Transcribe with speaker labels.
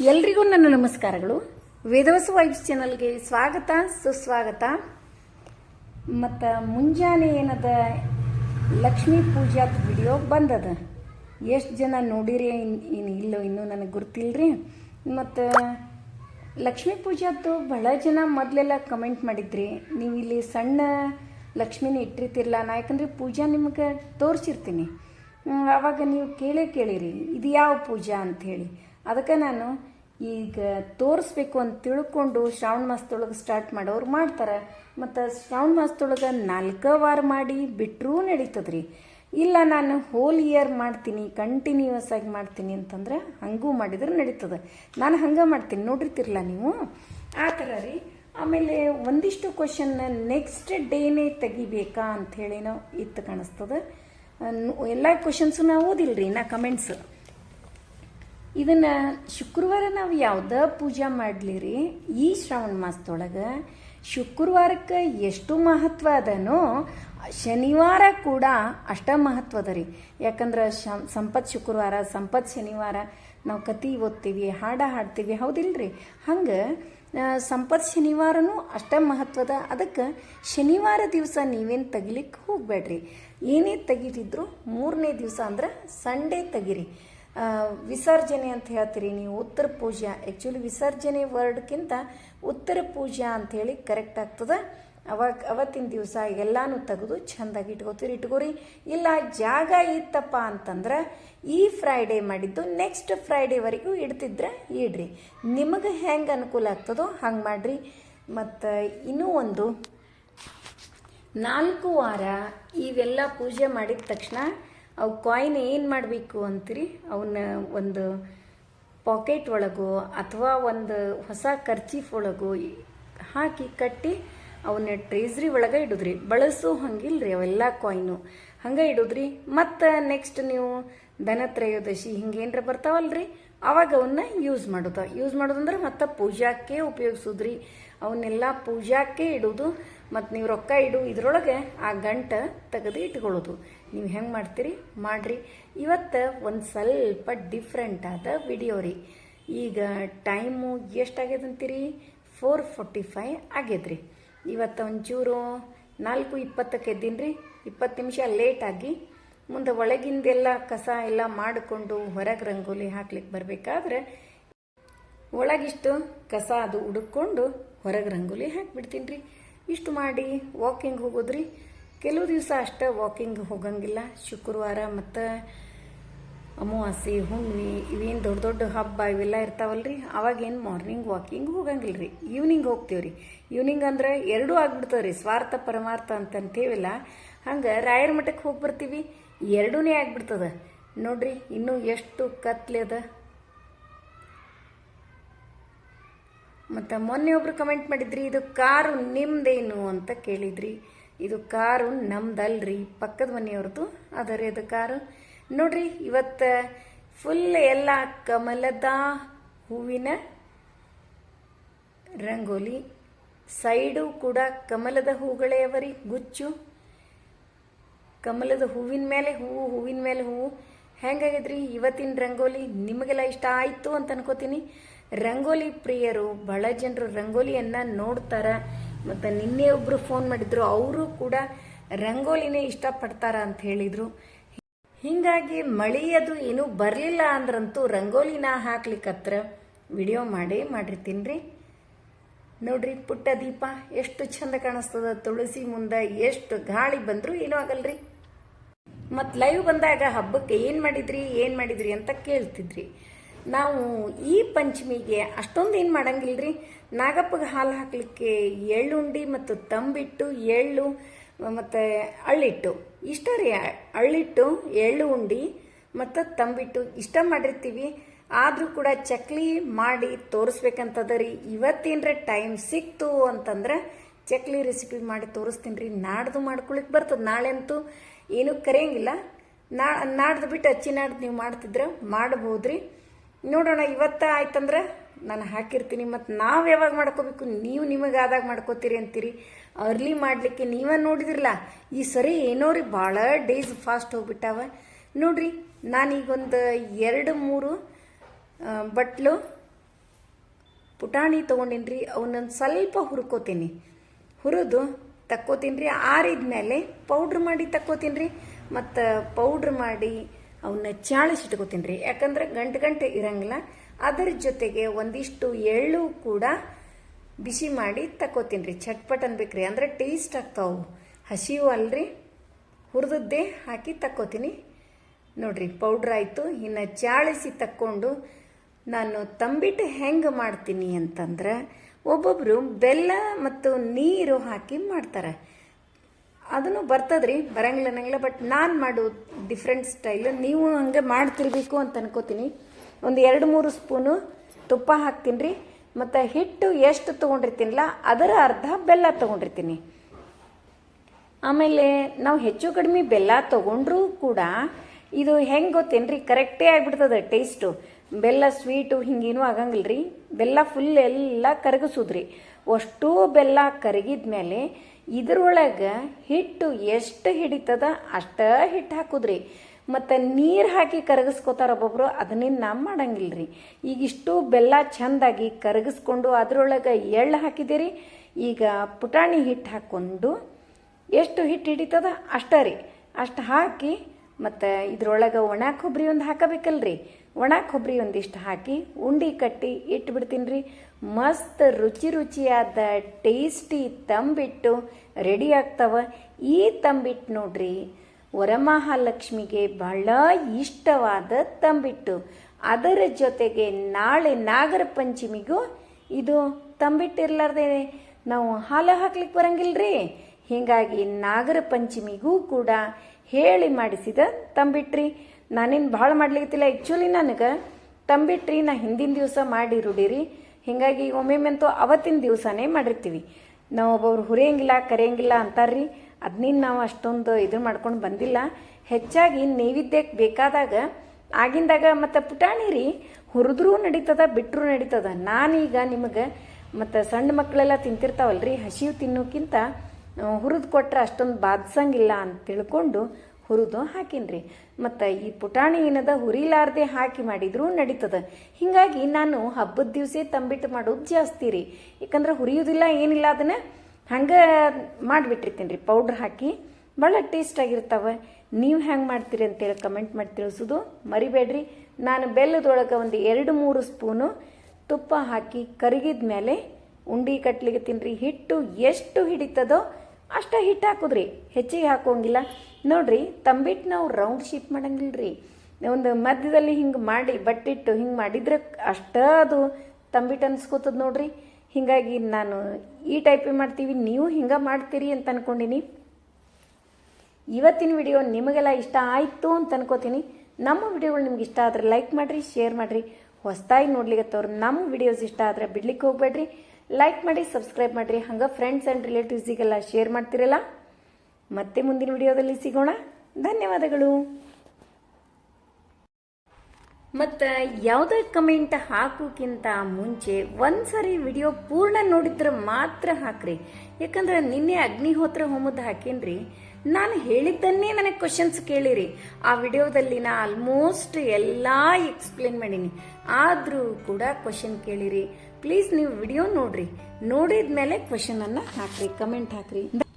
Speaker 1: ಎಲ್ರಿಗೂ ನನ್ನ ನಮಸ್ಕಾರಗಳು. ವೇದವಸ ವೈಬ್ಸ್ ಚಾನಲ್ಗೆ ಸ್ವಾಗತ, ಸುಸ್ವಾಗತ. ಮತ್ತು ಮುಂಜಾನೆ ಏನದ ಲಕ್ಷ್ಮೀ ಪೂಜಾದ ವಿಡಿಯೋ ಬಂದದ. ಎಷ್ಟು ಜನ ನೋಡಿರಿ ಏನು ಇಲ್ಲೋ, ಇನ್ನೂ ನನಗೆ ಗೊತ್ತಿಲ್ಲರಿ ಮತ್ತು ಲಕ್ಷ್ಮೀ ಪೂಜಾದ್ದು ಬಹಳ ಜನ ಮೊದಲೆಲ್ಲ ಕಮೆಂಟ್ ಮಾಡಿದ್ರಿ ನೀವು ಇಲ್ಲಿ ಸಣ್ಣ ಲಕ್ಷ್ಮಿನ ಇಟ್ಟಿರ್ತಿರಲ್ಲ ನಾ, ಯಾಕಂದ್ರೆ ಪೂಜಾ ನಿಮಗೆ ತೋರಿಸಿರ್ತೀನಿ. ಆವಾಗ ನೀವು ಕೇಳೇ ಕೇಳಿರಿ, ಇದು ಯಾವ ಪೂಜಾ ಅಂತ ಹೇಳಿ ಅದಕ್ಕೆ ನಾನು ಈಗ ತೋರಿಸ್ಬೇಕು ಅಂತ ತಿಳ್ಕೊಂಡು ಶ್ರಾವಣ ಮಾಸದೊಳಗೆ ಸ್ಟಾರ್ಟ್ ಮಾಡೋರು ಮಾಡ್ತಾರೆ. ಮತ್ತು ಶ್ರಾವಣ ಮಾಸದೊಳಗೆ ನಾಲ್ಕು ವಾರ ಮಾಡಿ ಬಿಟ್ಟರೂ ನಡೀತದ್ರಿ. ಇಲ್ಲ ನಾನು ಹೋಲ್ ಇಯರ್ ಮಾಡ್ತೀನಿ ಕಂಟಿನ್ಯೂಸ್ ಆಗಿ ಮಾಡ್ತೀನಿ ಅಂತಂದ್ರೆ ಹಂಗೂ ಮಾಡಿದ್ರೆ ನಡೀತದೆ. ನಾನು ಹಂಗೆ ಮಾಡ್ತೀನಿ ನೋಡಿರ್ತಿರಲ್ಲ ನೀವು? ಆ ಥರ ರೀ. ಆಮೇಲೆ ಒಂದಿಷ್ಟು ಕ್ವಶನ್ ನೆಕ್ಸ್ಟ್ ಡೇನೇ ತೆಗಿಬೇಕಾ ಅಂತ ಹೇಳಿನೋ ಇತ್ತು ಕಾಣಿಸ್ತದೆ. ಎಲ್ಲ ಕ್ವಶನ್ಸು ನಾವು ಓದಿಲ್ರಿ ನಾ ಕಮೆಂಟ್ಸ್ ಇದನ್ನ ಶುಕ್ರವಾರ ನಾವು ಯಾವ್ದ ಪೂಜಾ ಮಾಡ್ಲಿರಿ? ಈ ಶ್ರಾವಣ ಮಾಸದೊಳಗೆ ಶುಕ್ರವಾರಕ್ಕೆ ಎಷ್ಟು ಮಹತ್ವ ಅದನೋ, ಶನಿವಾರ ಕೂಡ ಅಷ್ಟ ಮಹತ್ವದ ರೀ ಯಾಕಂದ್ರೆ ಸಂಪತ್ ಶುಕ್ರವಾರ, ಸಂಪತ್ ಶನಿವಾರ ನಾವು ಕತಿ ಓದ್ತೀವಿ, ಹಾಡ ಹಾಡ್ತೀವಿ, ಹೌದಿಲ್ರಿ? ಹಂಗೆ ಸಂಪತ್ ಶನಿವಾರನೂ ಅಷ್ಟ ಮಹತ್ವದ. ಅದಕ್ಕೆ ಶನಿವಾರ ದಿವಸ ನೀವೇನು ತೆಗಿಲಿಕ್ಕೆ ಹೋಗಬೇಡ್ರಿ ಏನೇ ತಗಿತಿದ್ರು ಮೂರನೇ ದಿವಸ ಅಂದ್ರೆ ಸಂಡೇ ತೆಗಿರಿ. ವಿಸರ್ಜನೆ ಅಂತ ಹೇಳ್ತೀರಿ ನೀವು ಉತ್ತರ ಪೂಜೆ ಆ್ಯಕ್ಚುಲಿ ವಿಸರ್ಜನೆ ವರ್ಡ್ಕ್ಕಿಂತ ಉತ್ತರ ಪೂಜೆ ಅಂತ ಹೇಳಿ ಕರೆಕ್ಟ್ ಆಗ್ತದೆ. ಅವಾಗ, ಅವತ್ತಿನ ದಿವಸ ಎಲ್ಲಾನು ತೆಗೆದು ಚೆಂದಾಗಿ ಇಟ್ಕೋತೀರಿ, ಇಟ್ಕೋರಿ. ಇಲ್ಲ, ಜಾಗ ಇತ್ತಪ್ಪ ಅಂತಂದ್ರೆ ಈ ಫ್ರೈಡೇ ಮಾಡಿದ್ದು ನೆಕ್ಸ್ಟ್ ಫ್ರೈಡೇವರೆಗೂ ಇಡ್ತಿದ್ರೆ ಇಡ್ರಿ. ನಿಮಗೆ ಹೆಂಗೆ ಅನುಕೂಲ ಆಗ್ತದೋ ಹಂಗೆ ಮಾಡ್ರಿ. ಮತ್ತು ಇನ್ನೂ ಒಂದು ನಾಲ್ಕು ವಾರ ಇವೆಲ್ಲ ಪೂಜೆ ಮಾಡಿದ ತಕ್ಷಣ ಅವು ಕಾಯಿನ್ ಏನು ಮಾಡಬೇಕು ಅಂತೀರಿ? ಅವನ್ನ ಒಂದು ಪಾಕೆಟ್ ಒಳಗೋ ಅಥವಾ ಒಂದು ಹೊಸ ಖರ್ಚೀಫ್ ಒಳಗೋ ಹಾಕಿ ಕಟ್ಟಿ ಅವನ್ನ ಟ್ರೇಸ್ರಿ ಒಳಗೆ ಇಡುದ್ರಿ. ಬಳಸೋ ಹಂಗಿಲ್ರಿ ಅವೆಲ್ಲ ಕಾಯಿನು ಹಂಗೆ ಇಡುದ್ರಿ. ಮತ್ತು ನೆಕ್ಸ್ಟ್ ನೀವು ಧನತ್ರಯೋದಶಿ ಹಿಂಗೇನ್ರ ಬರ್ತಾವಲ್ರಿ? ಅವಾಗ ಅವನ್ನ ಯೂಸ್ ಮಾಡೋದು. ಯೂಸ್ ಮಾಡೋದಂದ್ರೆ ಮತ್ತೆ ಪೂಜಾಕ್ಕೆ ಉಪಯೋಗಿಸೋದ್ರಿ. ಅವನ್ನೆಲ್ಲ ಪೂಜಾಕ್ಕೆ ಇಡೋದು. ಮತ್ತು ನೀವು ರೊಕ್ಕ ಇಡು ಇದ್ರೊಳಗೆ ಆ ಗಂಟ ತೆಗೆದು ಇಟ್ಕೊಳ್ಳೋದು. ನೀವು ಹೆಂಗೆ ಮಾಡ್ತೀರಿ? ಮಾಡಿರಿ. ಇವತ್ತು ಒಂದು ಸ್ವಲ್ಪ ಡಿಫ್ರೆಂಟ್ ಆದ ವಿಡಿಯೋ ರೀ. ಈಗ ಟೈಮು ಎಷ್ಟಾಗ್ಯದ ಅಂತೀರಿ ಫೋರ್ ಫೋರ್ಟಿ ಫೈ ಆಗ್ಯದ್ರಿ. ಇವತ್ತು ಒಂಚೂರು ನಾಲ್ಕು ಇಪ್ಪತ್ತಕ್ಕೆ ಎದ್ದೀನಿ ರೀ. ಇಪ್ಪತ್ತು ನಿಮಿಷ ಲೇಟಾಗಿ ಮುಂದೆ ಒಳಗಿಂದೆಲ್ಲ ಕಸ ಎಲ್ಲ ಮಾಡಿಕೊಂಡು ಹೊರಗೆ ರಂಗೋಲಿ ಹಾಕ್ಲಿಕ್ಕೆ ಬರಬೇಕಾದ್ರೆ ಒಳಗಿಷ್ಟು ಕಸ ಅದು ಹುಡುಕೊಂಡು ಹೊರಗೆ ರಂಗೋಲಿ ಹಾಕಿಬಿಡ್ತೀನಿ ರೀ. ಇಷ್ಟು ಮಾಡಿ ವಾಕಿಂಗ್ ಹೋಗೋದ್ರಿ. ಕೆಲವು ದಿವಸ ಅಷ್ಟೇ ವಾಕಿಂಗ್ ಹೋಗಂಗಿಲ್ಲ. ಶುಕ್ರವಾರ ಮತ್ತು ಅಮಾವಾಸ್ಯೆ ಹುಣ್ಣಿ ಇವೇನು ದೊಡ್ಡ ದೊಡ್ಡ ಹಬ್ಬ ಇವೆಲ್ಲ ಇರ್ತಾವಲ್ರಿ. ಅವಾಗೇನು ಮಾರ್ನಿಂಗ್ ವಾಕಿಂಗ್ ಹೋಗಂಗಿಲ್ಲ ರೀ ಈವ್ನಿಂಗ್ ಹೋಗ್ತೀವಿ ರೀ ಈವ್ನಿಂಗ್ ಅಂದ್ರೆ ಎರಡೂ ಆಗ್ಬಿಡ್ತಾವೆ ರೀ ಸ್ವಾರ್ಥ, ಪರಮಾರ್ಥ ಅಂತ ಅಂತೀವಲ್ಲ ಹಂಗೆ ರಾಯರ ಮಠಕ್ಕೆ ಹೋಗಿ ಬರ್ತೀವಿ. ಎರಡೂ ಆಗ್ಬಿಡ್ತದೆ. ನೋಡ್ರಿ, ಇನ್ನೂ ಎಷ್ಟು ಕತ್ಲೆ ಅದ. ಮತ್ತು ಮೊನ್ನೆ ಒಬ್ರು ಕಮೆಂಟ್ ಮಾಡಿದ್ರಿ, ಇದು ಕಾರು ನಿಮ್ದೇನು? ಅಂತ ಕೇಳಿದ್ರಿ. ಇದು ಕಾರು ನಮ್ದಲ್ರಿ, ಪಕ್ಕದ ಮನೆಯವ್ರದ್ದು ಅದರಿ ಅದು ಕಾರು. ನೋಡ್ರಿ, ಇವತ್ತು ಫುಲ್ ಎಲ್ಲ ಕಮಲದ ಹೂವಿನ ರಂಗೋಲಿ. ಸೈಡು ಕೂಡ ಕಮಲದ ಹೂಗಳೇ ಅವರಿ, ಗುಚ್ಚು. ಕಮಲದ ಹೂವಿನ ಮೇಲೆ ಹೂವು ಹೂವಿನ ಮೇಲೆ ಹೂವು ಹೆಂಗಾಗಿದ್ರಿ, ಇವತ್ತಿನ ರಂಗೋಲಿ ನಿಮಗೆಲ್ಲ ಇಷ್ಟ ಆಯಿತು ಅಂತ ಅನ್ಕೋತೀನಿ. ರಂಗೋಲಿ ಪ್ರಿಯರು, ಬಹಳ ಜನರು ರಂಗೋಲಿಯನ್ನು ನೋಡ್ತಾರ. ಮತ್ತು ನಿನ್ನೆ ಒಬ್ಬರು ಫೋನ್ ಮಾಡಿದ್ರು. ಅವರು ಕೂಡ ರಂಗೋಲಿನೇ ಇಷ್ಟಪಡ್ತಾರ ಅಂತ ಹೇಳಿದರು. ಹಿಂಗಾಗಿ ಮಳಿ ಅದು ಏನೂ ಬರಲಿಲ್ಲ ಅಂದ್ರಂತೂ ರಂಗೋಲಿನ ಹಾಕ್ಲಿಕ್ಕತ್ರ ವಿಡಿಯೋ ಮಾಡೇ ಮಾಡಿರ್ತೀನಿ ರೀ ನೋಡ್ರಿ ಪುಟ್ಟ ದೀಪ, ಎಷ್ಟು ಚಂದ ಕಾಣಿಸ್ತದ. ತುಳಸಿ ಮುಂದೆ ಎಷ್ಟು ಗಾಳಿ ಬಂದರೂ ಏನೂ ಆಗಲ್ರಿ. ಮತ್ತು ಲೈವ್ ಬಂದಾಗ ಹಬ್ಬಕ್ಕೆ ಏನು ಮಾಡಿದ್ರಿ ಏನು ಮಾಡಿದ್ರಿ ಅಂತ ಕೇಳ್ತಿದ್ರಿ. ನಾವು ಈ ಪಂಚಮಿಗೆ ಅಷ್ಟೊಂದು ಏನು ರೀ ನಾಗಪ್ಪಗೆ ಹಾಲು ಹಾಕಲಿಕ್ಕೆ ಎಳ್ಳುಂಡಿ ಮತ್ತು ತಂಬಿಟ್ಟು, ಎಳ್ಳು, ಮತ್ತು ಅಳ್ಳಿಟ್ಟು ಇಷ್ಟ ರೀ ಅಳ್ಳಿಟ್ಟು ಎಳ್ಳು ಉಂಡಿ ಮತ್ತು ತಂಬಿಟ್ಟು ಇಷ್ಟ ಮಾಡಿರ್ತೀವಿ. ಆದರೂ ಕೂಡ ಚಕ್ಲಿ ಮಾಡಿ ತೋರಿಸ್ಬೇಕಂತದ ರೀ. ಇವತ್ತೇನರ ಟೈಮ್ ಸಿಕ್ತು ಅಂತಂದ್ರೆ ಚಕ್ಲಿ ರೆಸಿಪಿ ಮಾಡಿ ತೋರಿಸ್ತೀನಿ ರೀ. ನಾಡ್ದು ಮಾಡ್ಕೊಳಿಕ್ ಬರ್ತದೆ. ನಾಳೆ ಅಂತೂ ಏನೂ ಕರೆಯಂಗಿಲ್ಲ. ನಾ, ನಾಡ್ದು ಬಿಟ್ಟು ಅಚ್ಚಿ ನಾಡ್ದು ನೀವು ಮಾಡ್ತಿದ್ರೆ ಮಾಡ್ಬೋದ್ರಿ. ನೋಡೋಣ, ಇವತ್ತ ಆಯ್ತಂದ್ರೆ ನಾನು ಹಾಕಿರ್ತೀನಿ ಮತ್ತು ನಾವು ಯಾವಾಗ ಮಾಡ್ಕೋಬೇಕು, ನೀವು ನಿಮಗಾದಾಗ ಮಾಡ್ಕೋತೀರಿ ಅಂತೀರಿ. ಅರ್ಲಿ ಮಾಡಲಿಕ್ಕೆ ನೀವೇ ನೋಡಿದ್ರಲ್ಲ, ಈ ಸರಿ ಏನೋ ರೀ ಭಾಳ ಡೇಸ್ ಫಾಸ್ಟ್ ಹೋಗ್ಬಿಟ್ಟಾವ. ನೋಡ್ರಿ, ನಾನೀಗೊಂದು ಎರಡು, ಮೂರು ಬಟ್ಲು ಪುಟಾಣಿ ತೊಗೊಂಡಿನ್ರಿ ಅವನ್ನೊಂದು ಸ್ವಲ್ಪ ಹುರ್ಕೋತೀನಿ. ಹುರಿದು ತಕ್ಕೋತೀನಿ ರೀ ಆರಿದ ಮೇಲೆ ಪೌಡ್ರ್ ಮಾಡಿ ತಕ್ಕೋತೀನಿ ರೀ ಮತ್ತು ಪೌಡ್ರ್ ಮಾಡಿ ಅವನ್ನ ಚಾಳಿಸಿಟ್ಕೋತೀನಿ ರೀ. ಯಾಕಂದ್ರೆ ಗಂಟು ಗಂಟೆ ಇರಂಗಿಲ್ಲ. ಅದರ ಜೊತೆಗೆ ಒಂದಿಷ್ಟು ಎಳ್ಳು ಕೂಡ ಬಿಸಿ ಮಾಡಿ ತಕ್ಕೋತೀನಿ ರೀ. ಚಟ್ಪಟ್ ಅನ್ಬೇಕ್ರಿ ಅಂದ್ರೆ ಟೇಸ್ಟ್ ಆಗ್ತಾವು. ಹಸಿವು ಅಲ್ರಿ. ಹುರಿದದ್ದೇ ಹಾಕಿ ತಕ್ಕೋತೀನಿ. ನೋಡ್ರಿ, ಪೌಡ್ರ್ ಆಯಿತು. ಇನ್ನು ಚಾಳಿಸಿ ತಕ್ಕೊಂಡು ನಾನು ತಂಬಿಟ್ಟು ಹೆಂಗೆ ಮಾಡ್ತೀನಿ ಅಂತಂದ್ರೆ ಒಬ್ಬೊಬ್ಬರು ಬೆಲ್ಲ ಮತ್ತು ನೀರು ಹಾಕಿ ಮಾಡ್ತಾರೆ. ಅದನ್ನು ಬರ್ತದ್ರಿ, ಬರಂಗಿಲ್ಲ ಅನ್ನಂಗಿಲ್ಲ ಬಟ್ ನಾನು ಮಾಡೋ ಡಿಫ್ರೆಂಟ್ ಸ್ಟೈಲ್ ನೀವು ಹಂಗೆ ಮಾಡ್ತಿರ್ಬೇಕು ಅಂತ ಅನ್ಕೋತೀನಿ. ಒಂದು ಎರಡು ಮೂರು ಸ್ಪೂನು ತುಪ್ಪ ಹಾಕ್ತೀನಿ ರೀ ಮತ್ತು ಹಿಟ್ಟು ಎಷ್ಟು ತೊಗೊಂಡಿರ್ತೀನಲ್ಲ ಅದರ ಅರ್ಧ ಬೆಲ್ಲ ತೊಗೊಂಡಿರ್ತೀನಿ. ಆಮೇಲೆ ನಾವು ಹೆಚ್ಚು ಕಡಿಮೆ ಬೆಲ್ಲ ತೊಗೊಂಡ್ರೂ ಕೂಡ ಇದು ಹೆಂಗೆ ಗೊತ್ತೇನ್ರಿ? ಕರೆಕ್ಟೇ ಆಗಿಬಿಡ್ತದೆ ಟೇಸ್ಟು ಬೆಲ್ಲ ಸ್ವೀಟು ಹಿಂಗೇನೂ ಆಗಂಗಿಲ್ಲ ರೀ ಬೆಲ್ಲ ಫುಲ್ ಎಲ್ಲ ಕರಗಿಸೋದ್ರಿ. ಅಷ್ಟೂ ಬೆಲ್ಲ ಕರಗಿದ್ಮೇಲೆ ಇದ್ರೊಳಗೆ ಹಿಟ್ಟು ಎಷ್ಟು ಹಿಡಿತದ ಅಷ್ಟ ಹಿಟ್ಟು ಹಾಕುದ್ರಿ. ಮತ್ತು ನೀರು ಹಾಕಿ ಕರಗಿಸ್ಕೋತಾರ ಒಬ್ಬೊಬ್ರು, ಅದನ್ನೇನು ನಾ ಮಾಡಂಗಿಲ್ಲ ರೀ ಈಗ ಇಷ್ಟು ಬೆಲ್ಲ ಚಂದಾಗಿ ಕರಗಿಸ್ಕೊಂಡು ಅದರೊಳಗೆ ಎಳ್ಳು ಹಾಕಿದಿರಿ ಈಗ ಪುಟಾಣಿ ಹಿಟ್ಟು ಹಾಕ್ಕೊಂಡು ಎಷ್ಟು ಹಿಟ್ಟು ಹಿಡಿತದ ಅಷ್ಟೇ ರೀ. ಅಷ್ಟು ಹಾಕಿ ಮತ್ತು ಇದ್ರೊಳಗೆ ಒಣ ಕೊಬ್ಬರಿ ಒಂದು ಹಾಕಬೇಕಲ್ರಿ. ಒಣ ಕೊಬ್ಬರಿ ಒಂದಿಷ್ಟು ಹಾಕಿ ಉಂಡಿ ಕಟ್ಟಿ ಇಟ್ಟು ಬಿಡ್ತೀನಿ ರೀ ಮಸ್ತ್ ರುಚಿ ರುಚಿಯಾದ ಟೇಸ್ಟಿ ತಂಬಿಟ್ಟು ರೆಡಿ ಆಗ್ತಾವ. ಈ ತಂಬಿಟ್ಟು ನೋಡ್ರಿ, ವರಮಹಾಲಕ್ಷ್ಮಿಗೆ ಬಹಳ ಇಷ್ಟವಾದ ತಂಬಿಟ್ಟು. ಅದರ ಜೊತೆಗೆ ನಾಳೆ ನಾಗರ ಪಂಚಮಿಗೂ ಇದು ತಂಬಿಟ್ಟಿರ್ಲಾರ್ದೆ ನಾವು ಹಾಲು ಹಾಕ್ಲಿಕ್ಕೆ ಬರಂಗಿಲ್ರಿ. ಹೀಗಾಗಿ ನಾಗರ ಪಂಚಮಿಗೂ ಕೂಡ ಹೇಳಿ ಮಾಡಿಸಿದ ತಂಬಿಟ್ರಿ. ನಾನೇನು ಭಾಳ ಮಾಡ್ಲಿಕ್ಕಿಲ್ಲ ಆ್ಯಕ್ಚುಲಿ ನನಗೆ ತಂಬಿಟ್ರಿ ನಾ ಹಿಂದಿನ ದಿವಸ ಮಾಡಿ ರೂಢಿರಿ. ಹೀಗಾಗಿ ಒಮ್ಮೆಮ್ಮಂತೂ ಅವತ್ತಿನ ದಿವಸನೇ ಮಾಡಿರ್ತೀವಿ. ನಾವು ಒಬ್ಬೊಬ್ರು ಹುರಿಯಂಗಿಲ್ಲ, ಕರೆಯಂಗಿಲ್ಲ ಅಂತಾರ್ರಿ. ಅದನ್ನೇನು ನಾವು ಅಷ್ಟೊಂದು ಇದು ಮಾಡ್ಕೊಂಡು ಬಂದಿಲ್ಲ. ಹೆಚ್ಚಾಗಿ ನೈವೇದ್ಯಕ್ಕೆ ಬೇಕಾದಾಗ ಆಗಿಂದಾಗ ಮತ್ತು ಪುಟಾಣಿ ರೀ ಹುರಿದ್ರೂ ನಡೀತದ ಬಿಟ್ಟರೂ ನಡೀತದ. ನಾನೀಗ ನಿಮಗೆ ಮತ್ತು ಸಣ್ಣ ಮಕ್ಕಳೆಲ್ಲ ತಿಂತಿರ್ತಾವಲ್ರಿ, ಹಸಿವು ತಿನ್ನೋಕ್ಕಿಂತ ಹುರಿದು ಕೊಟ್ಟರೆ ಅಷ್ಟೊಂದು ಬಾಧಿಸಂಗಿಲ್ಲ ಅಂತ ತಿಳ್ಕೊಂಡು ಹುರಿದು ಹಾಕಿನ್ರಿ. ಮತ್ತು ಈ ಪುಟಾಣಿ ಏನದ ಹುರಿಲಾರ್ದೆ ಹಾಕಿ ಮಾಡಿದರೂ ನಡೀತದ. ಹೀಗಾಗಿ ನಾನು ಹಬ್ಬದ ದಿವಸ ತಂಬಿಟ್ಟು ಮಾಡೋದು ಜಾಸ್ತಿ ರೀ. ಯಾಕಂದ್ರೆ ಹುರಿಯೋದಿಲ್ಲ, ಏನಿಲ್ಲ ಅದನ್ನು ಹಂಗೆ ಮಾಡಿಬಿಟ್ಟಿರ್ತೀನಿ ರೀ ಪೌಡ್ರ್ ಹಾಕಿ ಭಾಳ ಟೇಸ್ಟ್ ಆಗಿರ್ತಾವೆ. ನೀವು ಹ್ಯಾಂಗೆ ಮಾಡ್ತೀರಿ ಅಂತೇಳಿ ಕಮೆಂಟ್ ಮಾಡಿ ತಿಳಿಸೋದು ಮರಿಬೇಡ್ರಿ. ನಾನು ಬೆಲ್ಲದೊಳಗೆ ಒಂದು ಎರಡು ಮೂರು ಸ್ಪೂನು ತುಪ್ಪ ಹಾಕಿ ಕರಗಿದ ಮೇಲೆ ಉಂಡಿ ಕಟ್ಲಿಗೆ ತಿನ್ರಿ. ಹಿಟ್ಟು ಎಷ್ಟು ಹಿಡಿತದೋ ಅಷ್ಟ ಹಿಟ್ಟು ಹಾಕೋದ್ರಿ. ಹೆಚ್ಚಿಗೆ ಹಾಕೋಂಗಿಲ್ಲ. ನೋಡ್ರಿ ತಂಬಿಟ್ಟು ನಾವು ರೌಂಡ್ ಶೇಪ್ ಮಾಡಂಗಿಲ್ಲ ರೀ ಒಂದು ಮಧ್ಯದಲ್ಲಿ ಹಿಂಗೆ ಮಾಡಿ, ಬಟ್ಟಿಟ್ಟು ಹಿಂಗೆ ಮಾಡಿದ್ರೆ ಅಷ್ಟ ಅದು ತಂಬಿಟ್ಟು ಅನ್ಸ್ಕೋತದ ನೋಡ್ರಿ. ಹೀಗಾಗಿ ನಾನು ಈ ಟೈಪೇ ಮಾಡ್ತೀವಿ, ನೀವು ಹಿಂಗೆ ಮಾಡ್ತೀರಿ ಅಂತ ಅನ್ಕೊಂಡಿನಿ. ಇವತ್ತಿನ ವಿಡಿಯೋ ನಿಮಗೆಲ್ಲ ಇಷ್ಟ ಆಯಿತು ಅಂತ ಅನ್ಕೋತೀನಿ. ನಮ್ಮ ವಿಡಿಯೋಗಳು ನಿಮ್ಗೆ ಇಷ್ಟ ಆದರೆ ಲೈಕ್ ಮಾಡಿರಿ ಶೇರ್ ಮಾಡಿರಿ. ಹೊಸದಾಗಿ ನೋಡ್ಲಿಕ್ಕತ್ತವ್ರು ನಮ್ಮ ವಿಡಿಯೋಸ್ ಇಷ್ಟ ಆದರೆ ಬಿಡ್ಲಿಕ್ಕೆ ಹೋಗ್ಬೇಡ್ರಿ. ಲೈಕ್ ಮಾಡಿ ಸಬ್ಸ್ಕ್ರೈಬ್ ಮಾಡಿರಿ. ಹಂಗೆ ಫ್ರೆಂಡ್ಸ್ ಆ್ಯಂಡ್ ರಿಲೇಟಿವ್ಸಿಗೆಲ್ಲ ಶೇರ್ ಮಾಡ್ತಿರಲ್ಲ. ಮತ್ತೆ ಮುಂದಿನ ವಿಡಿಯೋದಲ್ಲಿ ಸಿಗೋಣ. ಧನ್ಯವಾದಗಳು. ಮತ್ತು ಯಾವುದೇ ಕಮೆಂಟ್ ಹಾಕೋಕ್ಕಿಂತ ಮುಂಚೆ ಒಂದ್ಸರಿ ವಿಡಿಯೋ ಪೂರ್ಣ ನೋಡಿದ್ರೆ ಮಾತ್ರ ಹಾಕ್ರಿ. ಯಾಕಂದ್ರೆ ನಿನ್ನೆ ಅಗ್ನಿಹೋತ್ರ ಹೋಮದ ಹಾಕೇನ್ರಿ? ನಾನು ಹೇಳಿದ್ದನ್ನೇ ನನಗೆ ಕ್ವಶನ್ಸ್ ಕೇಳಿರಿ. ಆ ವಿಡಿಯೋದಲ್ಲಿ ನಾ ಆಲ್ಮೋಸ್ಟ್ ಎಲ್ಲ ಎಕ್ಸ್ಪ್ಲೇನ್ ಮಾಡೀನಿ. ಆದರೂ ಕೂಡ ಕ್ವಶನ್ ಕೇಳಿರಿ. ಪ್ಲೀಸ್ ನೀವು ವಿಡಿಯೋ ನೋಡ್ರಿ. ನೋಡಿದ ಮೇಲೆ ಕ್ವಶನ್ ಅನ್ನ ಹಾಕ್ರಿ ಕಮೆಂಟ್ ಹಾಕ್ರಿ.